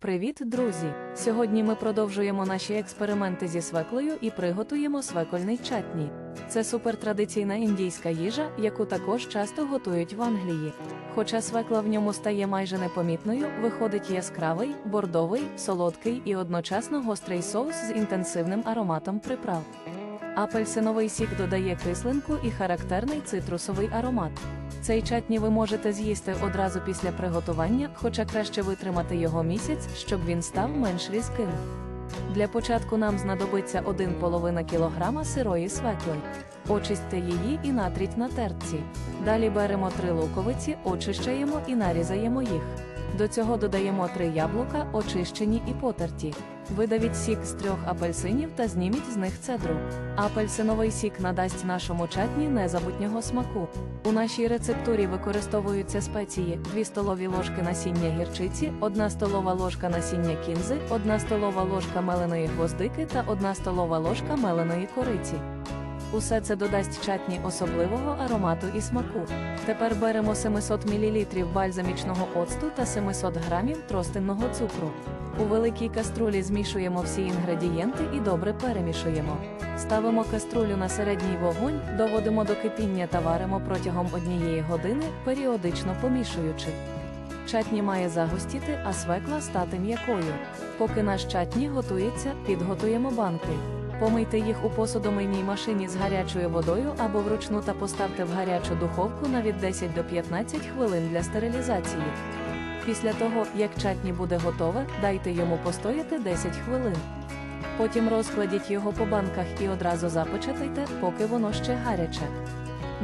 Привіт, друзі! Сьогодні ми продовжуємо наші експерименти зі свеклою і приготуємо свекольний чатні. Це супертрадиційна індійська їжа, яку також часто готують в Англії. Хоча свекла в ньому стає майже непомітною, виходить яскравий, бордовий, солодкий і одночасно гострий соус з інтенсивним ароматом приправ. Апельсиновий сік додає кислинку і характерний цитрусовий аромат. Цей чатні ви можете з'їсти одразу після приготування, хоча краще витримати його місяць, щоб він став менш різким. Для початку нам знадобиться 1,5 кг сирої свекли. Очистьте її і натріть на тертці. Далі беремо три луковиці, очищаємо і нарізаємо їх. До цього додаємо три яблука, очищені і потерті. Видавіть сік з трьох апельсинів та зніміть з них цедру. Апельсиновий сік надасть нашому чатні незабутнього смаку. У нашій рецептурі використовуються спеції: 2 столові ложки насіння гірчиці, 1 столова ложка насіння кінзи, 1 столова ложка меленої гвоздики та 1 столова ложка меленої кориці. Усе це додасть чатні особливого аромату і смаку. Тепер беремо 700 мл бальзамічного оцту та 700 г тростинного цукру. У великій каструлі змішуємо всі інгредієнти і добре перемішуємо. Ставимо каструлю на середній вогонь, доводимо до кипіння та варимо протягом однієї години, періодично помішуючи. Чатні має загустіти, а свекла стати м'якою. Поки наш чатні готується, підготуємо банки. Помийте їх у посудомийній машині з гарячою водою або вручну та поставте в гарячу духовку на від 10 до 15 хвилин для стерилізації. Після того, як чатні буде готове, дайте йому постояти 10 хвилин. Потім розкладіть його по банках і одразу запечатайте, поки воно ще гаряче.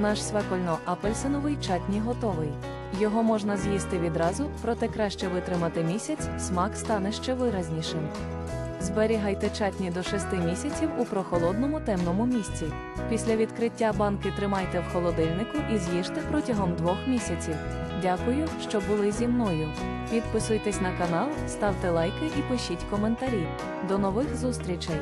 Наш свекольно-апельсиновий чатні готовий. Його можна з'їсти відразу, проте краще витримати місяць, смак стане ще виразнішим. Зберігайте чатні до 6 місяців у прохолодному темному місці. Після відкриття банки тримайте в холодильнику і з'їжте протягом двох місяців. Дякую, що були зі мною. Підписуйтесь на канал, ставте лайки і пишіть коментарі. До нових зустрічей!